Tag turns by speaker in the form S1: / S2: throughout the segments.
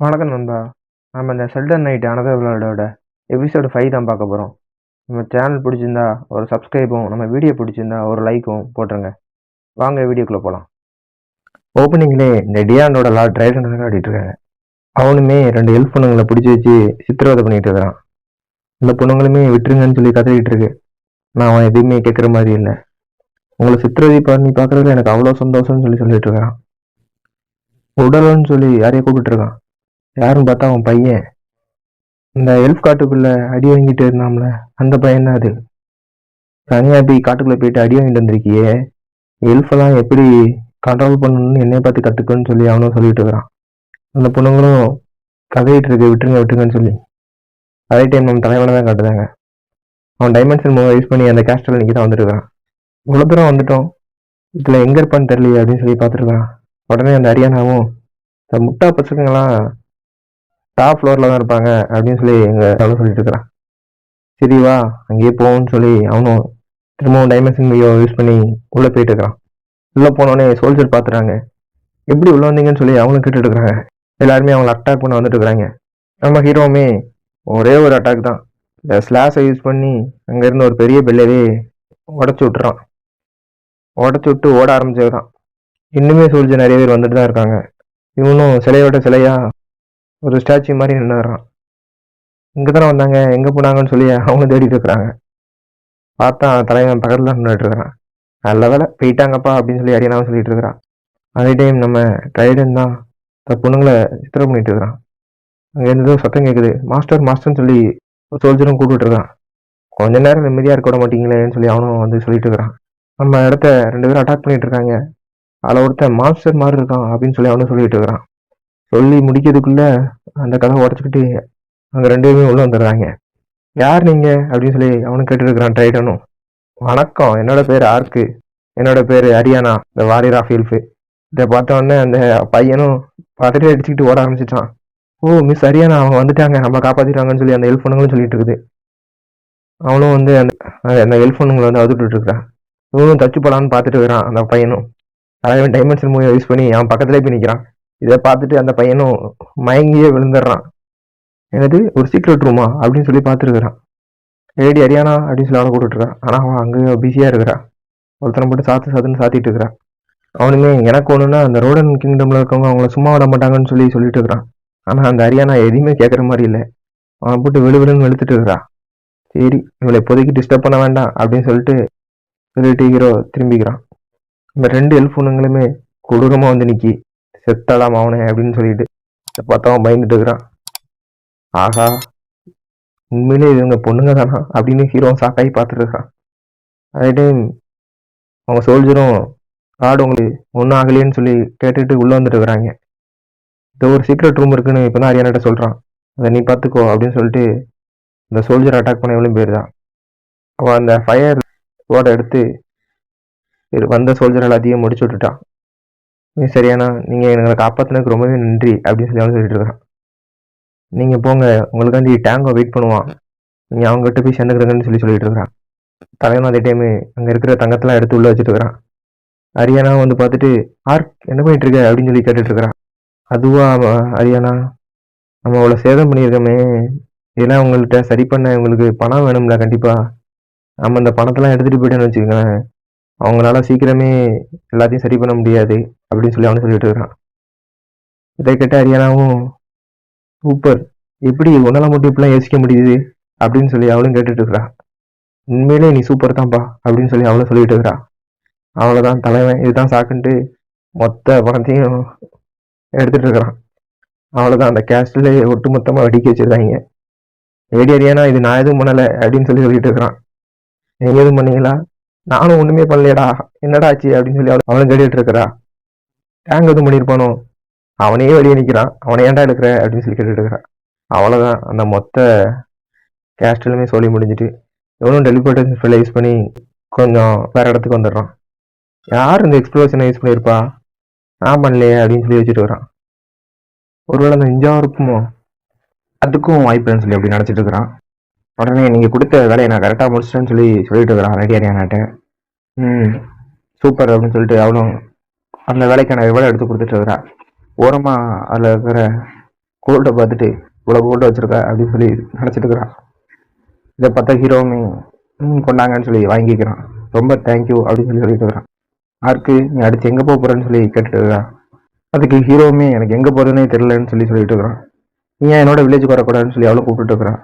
S1: வணக்கம் நண்பா. நம்ம இந்த செல்டன் நைட் அனதர் விளையாடோட எபிசோடு ஃபைவ் தான் பார்க்க போகிறோம் நம்ம சேனல் பிடிச்சிருந்தா ஒரு சப்ஸ்கிரைபும் நம்ம வீடியோ பிடிச்சிருந்தா ஒரு லைக்கும் போட்டுருங்க. வாங்க வீடியோக்குள்ளே போகலாம் ஓப்பனிங்லே இந்த டியானோட லா ட்ரைடன் ஆடிட்டு இருக்காங்க. அவனுமே ரெண்டு ஹெல்ப் பொண்ணுங்களை பிடிச்சி வச்சு சித்திரவதை பண்ணிட்டு இருக்கிறான். இந்த பொண்ணுங்களுமே விட்டுருங்கன்னு சொல்லி கதறிட்டு இருக்கு. நான் அவன் எதுவுமே கேட்குற மாதிரி இல்லை. உங்களை சித்திரவதை பண்ணி பார்க்குறதுல எனக்கு அவ்வளோ சந்தோஷம்னு சொல்லி சொல்லிட்டு இருக்கிறான் உடலன்னு சொல்லி யாரையும் கூப்பிட்டுருக்கான் யாரும் யாருன்னு பார்த்தா அவன் பையன். இந்த எல்ஃப் காட்டுக்குள்ள அடி வாங்கிட்டு இருந்தான்ல அந்த பையன் தான் அது. தனியா போய் காட்டுக்குள்ள போயிட்டு அடி வாங்கிட்டு வந்திருக்கியே. எல்ஃபெல்லாம் எப்படி கண்ட்ரோல் பண்ணணும்னு என்னைய பார்த்து கத்துக்கன்னு சொல்லி அவனும் சொல்லிட்டு இருக்கிறான். அந்த பொண்ணுங்களும் கதையிட்டு இருக்கு விட்டுருங்க விட்டுருங்கன்னு சொல்லி. அதே டைம் நம்ம தலைவனை தான் காட்டுதாங்க அவன் டைமென்ஷன் மூலம் யூஸ் பண்ணி அந்த கேஸ்டல் நிற்க தான் வந்துட்டு இருக்கான் இவ்வளோ தூரம் வந்துட்டோம். இதில் எங்கே இருப்பான்னு தெரியலையே அப்படின்னு சொல்லி பார்த்துருக்கான் உடனே அந்த அரியானாவும் இந்த முட்டா பசங்களாம் டாப் ஃப்ளோரில் தான் இருப்பாங்க அப்படின்னு சொல்லி எங்கள் தவிர சொல்லிட்டு இருக்கிறான். சரி வா அங்கேயே போவோம்னு சொல்லி அவனும் திரும்பவும் டைமென்ஷன் வீடியோ யூஸ் பண்ணி உள்ளே போயிட்டு இருக்கிறான். உள்ளே போனோடனே சோல்ஜர் பார்த்துறாங்க எப்படி உள்ளே வந்தீங்கன்னு சொல்லி அவங்களும் கேட்டுட்டு இருக்கிறாங்க. எல்லாருமே அவங்கள அட்டாக் பண்ண வந்துட்டு இருக்கிறாங்க. நம்ம ஹீரோவுமே ஒரே ஒரு அட்டாக் தான். இந்த ஸ்லாஷை யூஸ் பண்ணி அங்கேருந்து ஒரு பெரிய பெல்லவே உடச்சி விட்டுறான். உடச்சி விட்டு ஓட ஆரம்பிச்சதுதான் இன்னுமே சோல்ஜர் நிறைய பேர் வந்துட்டு தான் இருக்காங்க. இவனும் சிலையோட சிலையா ஒரு ஸ்டாச்சு மாதிரி நின்றுறான் இங்கே தானே வந்தாங்க எங்கே போனாங்கன்னு சொல்லி அவங்களும் தேடிட்டு இருக்கிறாங்க. பார்த்தா தலைவன் பக்கத்தில் தான் நின்றுட்டு இருக்கிறான். நல்ல வேலை போயிட்டாங்கப்பா அப்படின்னு சொல்லி அடியனாவும் சொல்லிட்டு இருக்கிறான். அதே டைம் நம்ம ட்ரைடன் தான் இந்த பொண்ணுங்களை சித்திரம் பண்ணிட்டு இருக்கிறான். அங்கே இருந்து சத்தம் கேட்குது மாஸ்டர் மாஸ்டர்னு சொல்லி ஒரு சோல்ஜரும் கூப்பிட்டு இருக்கான். கொஞ்ச நேரம் நிம்மதியாக இருக்க விட மாட்டீங்களேன்னு சொல்லி அவனும் வந்து சொல்லிட்டு இருக்கிறான். நம்ம இடத்த ரெண்டு பேரும் அட்டாக் பண்ணிட்டு இருக்காங்க. அதில் ஒருத்தன் மாஸ்டர் மாதிரி இருக்கான் அப்படின்னு சொல்லி அவனும் சொல்லிட்டு இருக்கிறான். சொல்லி முடிக்கிறதுக்குள்ள அந்த கதை உடச்சிக்கிட்டு அங்கே ரெண்டு பேருமே உள்ளே வந்துடுறாங்க. யார் நீங்கள் அப்படின்னு சொல்லி அவனும் கேட்டுருக்கிறான் ட்ரைடனும். வணக்கம் என்னோட பேர் ஆர்க்கு. என்னோட பேர் ஹரியானா இந்த வாரியர் ஆஃப் ஹில்ஃபு இதை பார்த்த உடனே அந்த பையனும் பதறி அடிச்சுக்கிட்டு ஓட ஆரம்பிச்சிட்டான். ஓ மிஸ் ஹரியானா அவங்க வந்துட்டாங்க நம்ம காப்பாற்றிட்டாங்கன்னு சொல்லி அந்த ஹெல்ப் சொல்லிட்டு இருக்குது. அவனும் வந்து அந்த அந்த ஹெல்ப் பண்ணுங்களை வந்து அவுத்துட்டு இருக்கிறான். இவனும் தச்சு போலான்னு பார்த்துட்டு இருக்கிறான் அந்த பையனும். அதாவது டைமென்ஷன் மூவியை யூஸ் பண்ணி அவன் பக்கத்துலேயே போய் நிற்கிறான் இதை பார்த்துட்டு அந்த பையனும் மயங்கியே விழுந்துடுறான். எனது ஒரு சீக்ரெட் ரூமா அப்படின்னு சொல்லி பார்த்துருக்குறான். ஏடி அரியானா அப்படின்னு சொல்லி அவனை கூப்பிட்டுருக்கான் ஆனால் அவன் அங்கே பிஸியாக இருக்கிறான். ஒருத்தனை போட்டு சாத்து சாத்துன்னு சாத்திட்டு இருக்கிறான். அவனுமே எனக்கு ஒன்றுனா அந்த ரோடன் கிங்டமில் இருக்கவங்க அவங்கள சும்மா விட மாட்டாங்கன்னு சொல்லி சொல்லிட்டு இருக்கிறான். ஆனால் அந்த அரியானா எதையுமே கேட்குற மாதிரி இல்லை. அவனை போட்டு விழு விழுன்னு வெளுத்துட்டு இருக்கிறான். சரி இவளை இப்போதைக்கு டிஸ்டர்ப் பண்ண வேண்டாம் அப்படின்னு சொல்லிட்டு சொல்லிட்டு ஹீரோ திரும்பிக்கிறான். இந்த ரெண்டு ஹெல்ப் கொடூரமாக வந்து நிற்கி செத்தலாம் அவனே அப்படின்னு சொல்லிட்டு இதை பார்த்தா அவன் பயந்துட்டு இருக்கிறான். ஆஹா உண்மையிலே இவங்க பொண்ணுங்க தானா அப்படின்னு ஹீரோ சாக்காகி பார்த்துட்டு இருக்கான். அதே டைம் அவங்க சோல்ஜரும் காடு உங்களுக்கு ஒன்றும் ஆகலையேன்னு சொல்லி கேட்டுட்டு உள்ளே வந்துட்டு இருக்கிறாங்க. இது ஒரு சீக்ரெட் ரூம் இருக்குன்னு இப்போ தான் அரியானாட்ட சொல்கிறான் அதை நீ பார்த்துக்கோ அப்படின்னு சொல்லிட்டு இந்த சோல்ஜர் அட்டாக் பண்ண எவ்வளோ பேர் தான் அவன் அந்த ஃபயர் ஓட எடுத்து வந்த சோல்ஜர் எல்லாத்தையும் முடிச்சு விட்டுட்டான். நீ சரியானா நீங்கள் எங்களை காப்பாற்றினதுக்கு ரொம்பவே நன்றி அப்படின்னு சொல்லி அவன் சொல்லிட்டு இருக்கான். நீங்கள் போங்க உங்களுக்காண்டி டேங்கோ வெயிட் பண்ணுவான். நீங்கள் அவங்ககிட்ட போய் சேர்ந்துக்கிறங்கன்னு சொல்லி சொல்லிட்டு இருக்கிறான் தலைவனும் அதே டைமு அங்கே இருக்கிற தங்கத்தெல்லாம் எடுத்து உள்ளே வச்சுட்டு இருக்கிறான். ஹரியானா வந்து பார்த்துட்டு ஆர்க் என்ன பண்ணிட்டு இருக்க? அப்படின்னு சொல்லி கேட்டுட்டு இருக்கிறான். அதுவா ஹரியானா நம்ம அவ்வளோ சேதம் பண்ணியிருக்கோமே. இதெல்லாம் உங்கள்கிட்ட சரி பண்ண உங்களுக்கு பணம் வேணும்ல கண்டிப்பாக நம்ம அந்த பணத்தெல்லாம் எடுத்துகிட்டு போயிட்டேன்னு வச்சுக்கோங்களேன். அவங்களால சீக்கிரமே எல்லாத்தையும் சரி பண்ண முடியாது. அப்படின்னு சொல்லி அவனு சொல்லிட்டு இருக்கிறான் இதை கேட்ட ஹரியானாவும் சூப்பர். எப்படி உன்னால மட்டும் இப்படிலாம் யோசிக்க முடியுது? அப்படின்னு சொல்லி அவளும் கேட்டுட்டு இருக்கிறான் உண்மையிலே நீ சூப்பர் தான்ப்பா அப்படின்னு சொல்லி அவளும் சொல்லிட்டு இருக்கிறான் அவ்வளோதான் தலைவன். இதுதான் சாக்குன்ட்டு மொத்த பணத்தையும் எடுத்துட்டு இருக்கிறான். அவ்வளோதான் அந்த கேஸ்டில் ஒட்டு மொத்தமாக வெடிக்க வச்சிருக்காங்க. ஏடி அரியானா இது நான் எதுவும் பண்ணலை அப்படின்னு சொல்லி சொல்லிட்டு இருக்கிறான். நீங்க எதுவும் பண்ணீங்களா? நானும் ஒண்ணுமே பண்ணலையடா. என்னடா ஆச்சு? அப்படின்னு சொல்லி அவளும் கேட்டுட்டு இருக்கிறா. டேங்க் எதுவும் பண்ணியிருப்பானோ அவனையே வெளியே நிற்கிறான் அவனை ஏன்டா எடுக்கிற? அப்படின்னு சொல்லி கேட்டுட்டு இருக்கிறான். அவ்வளோதான் அந்த மொத்த கேஸ்டலுமே சொல்லி முடிஞ்சிட்டு எவ்வளோ டெலிபோர்டேஷன் ஃபீல்டை யூஸ் பண்ணி கொஞ்சம் வேற இடத்துக்கு வந்துடுறான். யார் இந்த எக்ஸ்ப்ளோஷனை யூஸ் பண்ணியிருப்பா நான் பண்ணலையே அப்படின்னு சொல்லி வச்சுட்டு வரான் ஒருவேளை அந்த இஞ்சாவும் இருக்குமோ? அதுக்கும் வாய்ப்புன்னு சொல்லி அப்படி நினச்சிட்டு இருக்கிறான். உடனே நீங்கள் கொடுத்த வேலையை நான் கரெக்டாக முடிச்சிட்டேன்னு சொல்லி சொல்லிட்டு இருக்கிறான். ரெடி அரியானாட்ட ம் சூப்பர் அப்படின்னு சொல்லிட்டு அவனும் அந்த வேலைக்கான வேலை எடுத்து கொடுத்துட்டு இருக்கிறா. ஓரமாக அதில் இருக்கிற கோல்டை பார்த்துட்டு இவ்வளோ கோல்டை வச்சுருக்கா அப்படின்னு சொல்லி நினச்சிட்டு இருக்கிறான் இதை பார்த்தா ஹீரோவுமே ம் கொண்டாங்கன்னு சொல்லி வாங்கிக்கிறான். ரொம்ப தேங்க்யூ அப்படின்னு சொல்லி சொல்லிட்டு இருக்கிறான். யாருக்கு நீ அடுத்து எங்கே போக போகிறேன்னு சொல்லி கேட்டுட்டு இருக்கிறான் அதுக்கு ஹீரோவுமே எனக்கு எங்கே போகிறதுனே தெரிலன்னு சொல்லி சொல்லிட்டு இருக்கிறான். நீ ஏன் என்னோட வில்லேஜுக்கு வரக்கூடாதுன்னு சொல்லி அவளும் கூப்பிட்டு இருக்கிறான்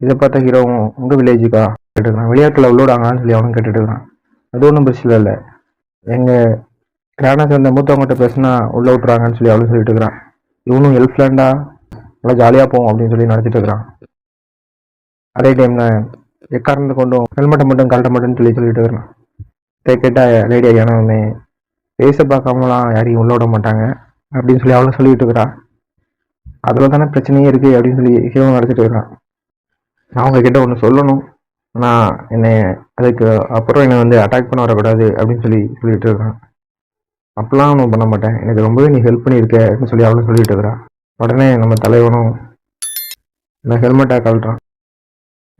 S1: இதை பார்த்தா ஹீரோவும் உங்கள் வில்லேஜுக்கா கேட்டுக்கிறான் விளையாட்டில் உள்ளோடாங்கன்னு சொல்லி அவனும் கேட்டுட்டு இருக்கிறான். அது ஒன்றும் பிரச்சனை இல்லை. எங்கள் கிரானா சேர்ந்த மூத்தவங்ககிட்ட பேசினா உள்ள விட்டுறாங்கன்னு சொல்லி அவளும் சொல்லிட்டு இருக்கிறான். இவனும் ஹெல்ப்லேண்டா நல்லா ஜாலியாக போவோம் அப்படின்னு சொல்லி நினச்சிட்டு இருக்கிறான். அதே டைமில் எக்காரணத்தை கொண்டும் ஹெல்மெட்டை மட்டும் கழட்ட மட்டும் சொல்லி சொல்லிட்டு இருக்கிறான். இதை கேட்டால் லேடி ஐயானவுமே பேச பார்க்காமலாம் யாரையும் உள்ள விட மாட்டாங்க அப்படின்னு சொல்லி அவளும் சொல்லிட்டு இருக்கிறா. அதில் தானே பிரச்சனையே இருக்குது அப்படின்னு சொல்லி ஹீவன் நடத்திட்டு இருக்கிறான். நான் அவங்க கிட்ட ஒன்று சொல்லணும். நான் என்னை அதுக்கு அப்புறம் என்னை வந்து அட்டாக் பண்ண வரக்கூடாது அப்படின்னு சொல்லி சொல்லிட்டு இருக்கான் அப்பெல்லாம் ஒன்றும் பண்ண மாட்டேன். எனக்கு ரொம்பவே நீ ஹெல்ப் பண்ணியிருக்க அப்படின்னு சொல்லி அவளும் சொல்லிட்டு இருக்கிறா உடனே நம்ம தலைவனும் நான் ஹெல்மெட்டை கழட்டுறான்.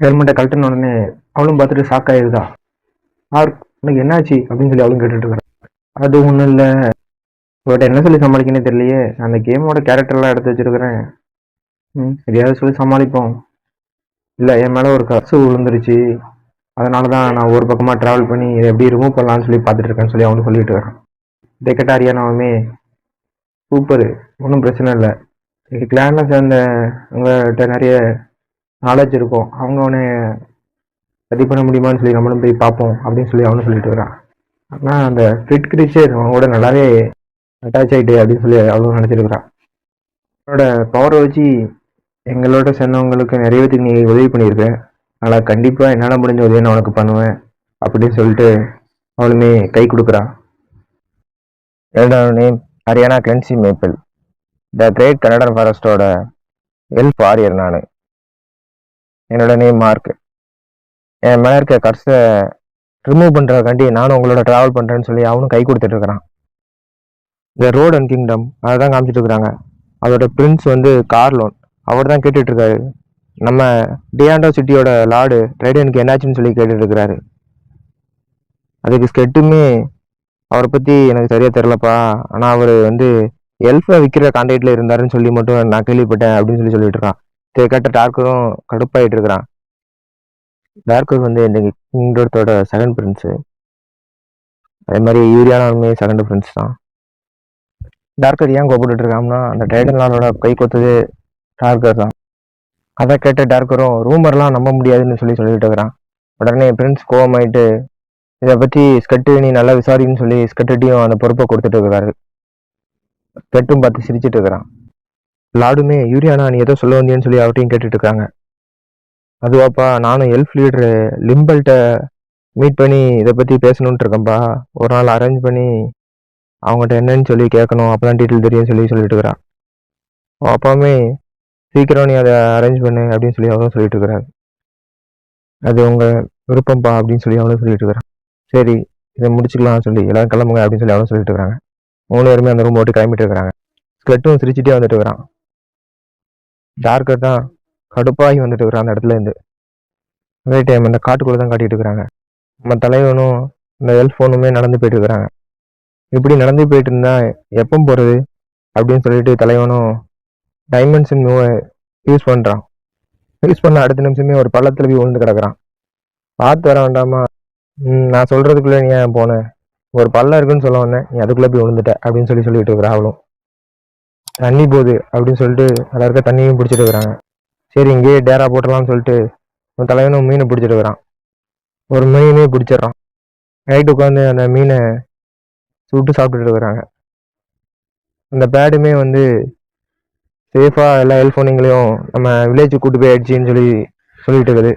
S1: ஹெல்மெட்டை கழட்டின உடனே அவளும் பார்த்துட்டு ஷாக் ஆயிருதா ஆர் உனக்கு என்னாச்சு? அப்படின்னு சொல்லி அவளும் கேட்டுட்டு இருக்கிறான் அது ஒன்றும் இல்லை. உங்கள்கிட்ட என்ன சொல்லி சமாளிக்கனே தெரியலையே. நான் அந்த கேமோட கேரக்டர்லாம் எடுத்து வச்சிருக்கிறேன். ம் எதையாவது சொல்லி சமாளிப்போம். இல்லை என் மேலே ஒரு கசு விழுந்துருச்சு. அதனால தான் நான் ஒரு பக்கமாக ட்ராவல் பண்ணி இதை எப்படி ரிமூவ் பண்ணலான்னு சொல்லி பார்த்துட்டு இருக்கேன்னு சொல்லி அவனு சொல்லிட்டு இருக்கிறான் டெக்கட் சூப்பர் ஒன்றும் பிரச்சனை இல்லை. எங்கள் கிளானில் சேர்ந்த உங்கள்கிட்ட நிறைய நாலேஜ் இருக்கும். அவங்க அவனை சரி பண்ண முடியுமான்னு சொல்லி நம்மளும் போய் பார்ப்போம் அப்படின்னு சொல்லி அவனும் சொல்லிட்டு வரான் ஆனால் அந்த ஃபிட் கிரிச்சர் அவன் கூட நல்லாவே அட்டாச் ஆகிட்டு அப்படின்னு சொல்லி அவளும் நினச்சிருக்கிறான் அவனோட பவரை வச்சு எங்களோட சேர்ந்தவங்களுக்கு நிறைய பேத்துக்கு நீ உதவி பண்ணியிருக்கேன் அதனால் கண்டிப்பாக என்னால் முடிஞ்ச உதவி நான் உனக்கு பண்ணுவேன் அப்படின்னு சொல்லிட்டு அவளுமே கை கொடுக்குறான் என்னோட நேம் ஹரியானா கிளென்சி மேப்பிள். த கிரேட் கன்னடன் ஃபாரஸ்டோட எல்ஃப் ஃபாரியர் நான். என்னோட நேம் மார்க் என் மேலே இருக்க கர்ஸை ரிமூவ் பண்ணுறதுக்காண்டி நானும் உங்களோட ட்ராவல் பண்ணுறேன்னு சொல்லி அவனும் கை கொடுத்துட்டு இருக்கிறான் இந்த ரோட் அண்ட் கிங்டம் அதை தான் காமிச்சிட்டு இருக்கிறாங்க அதோட பிரின்ஸ் வந்து கார் லோன் அவர் தான் கேட்டுட்ருக்காரு. நம்ம டியாண்டோ சிட்டியோட லார்டு ட்ரைடனுக்கு என்னாச்சுன்னு சொல்லி கேட்டுட்ருக்கிறாரு. அதுக்கு ஸ்கெட்டுமே அவரை பற்றி எனக்கு சரியாக தெரிலப்பா ஆனால் அவர் வந்து எல்ஃபை விற்கிற கான்டாக்டில் இருந்தாருன்னு சொல்லி மட்டும் நான் கேள்விப்பட்டேன் அப்படின்னு சொல்லி சொல்லிட்டு இருக்கான். இதை கேட்ட டார்க்கரும் கடுப்பாயிட்டு இருக்கிறான். டார்க்கர் வந்து இந்த கிங்டோடத்தோட செகண்ட் ஃப்ரெண்ட்ஸு அதே மாதிரி யூரியானாலுமே செகண்ட் ஃப்ரெண்ட்ஸ் தான். டார்க்கர் ஏன் கோபப்பட்டு இருக்காங்கன்னா அந்த டைடன்லாலோட கை கொத்தது டார்க்கர் தான். அதை கேட்ட டார்க்கரும் ரூமர்லாம் நம்ப முடியாதுன்னு சொல்லி சொல்லிட்டு இருக்கிறான். உடனே ஃப்ரெண்ட்ஸ் கோவமாயிட்டு இதை பற்றி ஸ்கட்டு நீ நல்லா விசாரின்னு சொல்லி ஸ்கட்டுட்டையும் அந்த பொறுப்பை கொடுத்துட்டு இருக்கிறாரு ஸ்கட்டும் பார்த்து சிரிச்சிட்டு இருக்கிறான். லாடுமே யூரியானா நீ ஏதோ சொல்ல வந்தியன்னு சொல்லி அவர்கிட்டையும் கேட்டுட்டு இருக்காங்க. அதுவாப்பா நானும் எல்ஃப் லீடரு லிம்பல்கிட்ட மீட் பண்ணி இதை பற்றி பேசணுன்ட்டு இருக்கேன்ப்பா. ஒரு நாள் அரேஞ்ச் பண்ணி அவங்ககிட்ட என்னன்னு சொல்லி கேட்கணும். அப்போதான் டீட்டெயில் தெரியும் சொல்லி சொல்லிட்டு இருக்கிறான். அப்பாவுமே சீக்கிரம் நீ அதை அரேஞ்ச் பண்ணு அப்படின்னு சொல்லி அவரும் சொல்லிட்டு இருக்கிறாரு. அது உங்க விருப்பம்ப்பா அப்படின்னு சொல்லி அவனும் சொல்லிட்டு இருக்கிறான் சரி இதை முடிச்சுக்கலாம் சொல்லி எல்லாரும் கிளம்புங்க அப்படின்னு சொல்லி அவனும் சொல்லிட்டு இருக்கிறாங்க. மூணு பேருமே அந்த ரூம் போட்டு கிளம்பிட்டு இருக்கிறாங்க. ஸ்கெட்டும் சிரிச்சிட்டே வந்துட்டு இருக்கிறான். டார்க்கர் தான் கடுப்பாகி வந்துட்டு இருக்கிறான் அந்த இடத்துல இருந்து. அதே டைம் அந்த காட்டுக்குள்ளே தான் காட்டிட்டு இருக்கிறாங்க. நம்ம தலைவனும் இந்த எல்ஃபோனுமே நடந்து போயிட்டு இருக்கிறாங்க. இப்படி நடந்து போயிட்டு இருந்தா எப்போ போறது அப்படின்னு சொல்லிட்டு தலைவனும் டைமென்ஷன் மூவை யூஸ் பண்றான். யூஸ் பண்ண அடுத்த நிமிஷமே ஒரு பள்ளத்தில் போய் விழுந்து கிடக்குறான். பார்த்து வர வேண்டாமா? நான் சொல்றதுக்குள்ள நீ ஏன் போன? ஒரு பள்ளம் இருக்குன்னு சொல்ல வந்தேன். நீ அதுக்குள்ள போய் விழுந்துட்ட அப்படின்னு சொல்லி சொல்லிட்டு இருக்கிறா அவளும் தண்ணி போகுது அப்படின்னு சொல்லிட்டு அதில் இருக்க தண்ணியும் பிடிச்சிட்டு இருக்கிறாங்க. சரி இங்கேயே டேரா போட்டுடலாம்னு சொல்லிட்டு உன் தலைவனும் மீனை பிடிச்சிட்டு இருக்கிறான். ஒரு மீனே பிடிச்சிடுறான். நைட்டு உட்காந்து அந்த மீனை சுட்டு சாப்பிட்டுட்டு இருக்கிறாங்க. அந்த பேடுமே வந்து சேஃபாக எல்லா ஹெல்ஃபோனிங்களையும் நம்ம வில்லேஜுக்கு கூட்டு போய் ஆயிடுச்சின்னு சொல்லி சொல்லிட்டு இருக்குது.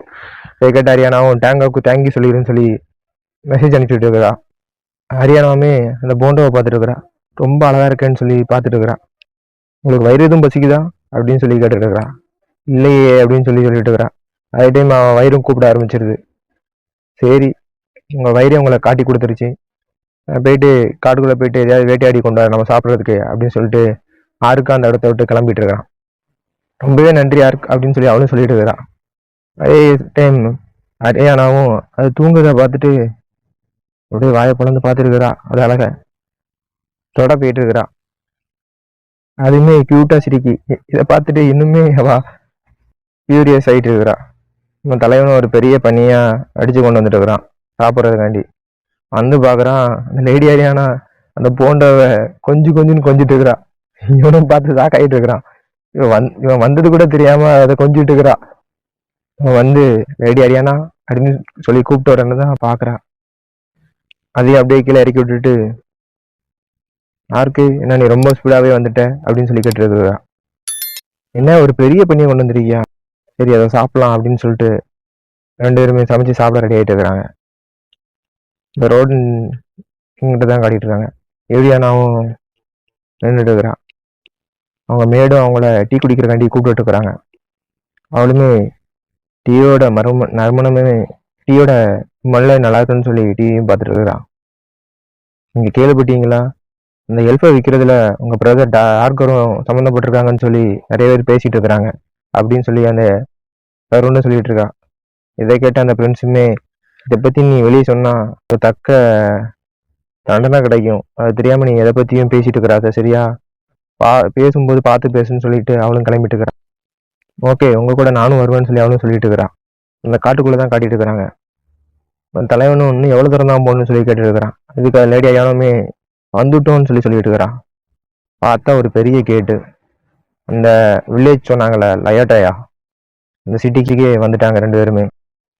S1: கேட்ட ஹரியானாவும் டேங்காவுக்கு தேங்கி சொல்லிடுன்னு சொல்லி மெசேஜ் அனுப்பிச்சுட்டு இருக்கிறா ஹரியானாவுமே அந்த போண்டோவை பார்த்துட்டு இருக்கிறா ரொம்ப அழகாக இருக்கேன்னு சொல்லி பார்த்துட்டு இருக்கிறா உங்களுக்கு வயிறு எதுவும் பசிக்குதா? அப்படின்னு சொல்லி கேட்டுட்டு இருக்கிறா இல்லையே அப்படின்னு சொல்லி சொல்லிட்டு இருக்கிறா அதே டைம் அவன் வயிறும் கூப்பிட ஆரம்பிச்சிருது. சரி உங்கள் வயிறே உங்களை காட்டி கொடுத்துருச்சு. போயிட்டு காட்டுக்குள்ளே போயிட்டு எதையாவது வேட்டையாடி கொண்டு வர நம்ம சாப்பிட்றதுக்கு அப்படின்னு சொல்லிட்டு ஆருக்கா அந்த இடத்த விட்டு கிளம்பிட்டு இருக்கிறான் ரொம்பவே நன்றி ஆர்க் அப்படின்னு சொல்லி அவளும் சொல்லிட்டு இருக்கிறான் அதே டைம் அரியானாவும் அது தூங்குறத பார்த்துட்டு அப்படியே வாயை பிளந்து பார்த்துருக்குறா. அது அழக. தொட போயிட்டு இருக்கிறா அதுவுமே க்யூட்டாக சிரிக்கி. இதை பார்த்துட்டு இன்னுமே அவா ஃபியூரியஸ் ஆகிட்டு இருக்கிறா நம்ம தலைவனும் ஒரு பெரிய பனியாக அடித்து கொண்டு வந்துட்டு இருக்கிறான். சாப்பிட்றதுக்காண்டி. வந்து பார்க்குறான் அந்த லேடி அரியானா அந்த போண்டவை கொஞ்சம் கொஞ்சம்னு கொஞ்சிட்டு இருக்கிறா இவனும் பார்த்து சாக்காயிட்டு இருக்கிறான் இவன் வந் இவன் வந்தது கூட தெரியாம அதை கொஞ்சிட்டு இருக்கிறா இவன் வந்து லேடி அரியானா அப்படின்னு சொல்லி கூப்பிட்டு வரேன்னு தான் பார்க்குறான் அதையும் அப்படியே கீழே இறக்கி விட்டுட்டு யாருக்கு என்ன நீ ரொம்ப ஸ்பீடாகவே வந்துட்ட அப்படின்னு சொல்லி கேட்டுருக்குறா. என்ன ஒரு பெரிய பண்ணியை கொண்டு வந்திருக்கியா? சரி அதை சாப்பிடலாம் அப்படின்னு சொல்லிட்டு ரெண்டு பேருமே சமைச்சு சாப்பிட ரெடி ஆகிட்டு இருக்கிறாங்க இந்த ரோடு இங்கிட்ட தான் காட்டிட்டு இருக்காங்க. ஏரியானாவும் நின்றுட்டு இருக்கிறான் அவங்க மேடும் அவங்கள டீ குடிக்கிறக்காண்டி கூப்பிட்டு இருக்கிறாங்க. அவளுமே டீயோட மர்ம நறுமணமே டீயோட மல்ல நல்லா இருக்குன்னு சொல்லி டிவியும் பார்த்துட்டு இருக்கிறான் நீங்கள் கேள்விப்பட்டீங்களா இந்த எல்ஃபை விற்கிறதுல உங்கள் பிரதர் டார்கரும் சம்மந்தப்பட்டிருக்காங்கன்னு சொல்லி நிறைய பேர் பேசிகிட்டு இருக்கிறாங்க அப்படின்னு சொல்லி அந்த தருண்னு சொல்லிட்டு இருக்கா இதை கேட்ட அந்த ஃப்ரெண்ட்ஸுமே இதை பற்றி நீ வெளியே சொன்னால் ஒரு தக்க தண்டனை கிடைக்கும். அது தெரியாமல் நீ எதை பற்றியும் பேசிகிட்டு இருக்கிறாத சரியா பா பேசும்போது பார்த்து பேசுன்னு சொல்லிட்டு அவளும் கிளம்பிட்டு இருக்கிறான் ஓகே உங்கள் கூட நானும் வருவேன்னு சொல்லி அவளும் சொல்லிட்டு இருக்கிறான் அந்த காட்டுக்குள்ளே தான் காட்டிட்டு இருக்கிறாங்க தலைவனும் இன்னும் எவ்வளோ தூரம் தான் போகணும்னு சொல்லி கேட்டுருக்கிறான் இதுக்கு லேடி ஐயானுமே வந்துட்டோம்னு சொல்லி சொல்லிட்டு இருக்கிறான் பார்த்தா ஒரு பெரிய கேட்டு அந்த வில்லேஜ் சொன்னாங்களே லயோட்டாயா? இந்த சிட்டிக்கு வந்துட்டாங்க ரெண்டு பேருமே.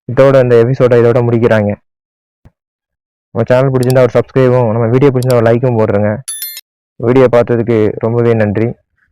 S1: இதோட இந்த எபிசோடை இதோட முடிக்கிறாங்க. நம்ம சேனல் பிடிச்சிருந்தா ஒரு சப்ஸ்கிரைபும் நம்ம வீடியோ பிடிச்சிருந்தா ஒரு லைக்கும் போடுறேங்க வீடியோ பார்த்ததுக்கு ரொம்பவே நன்றி.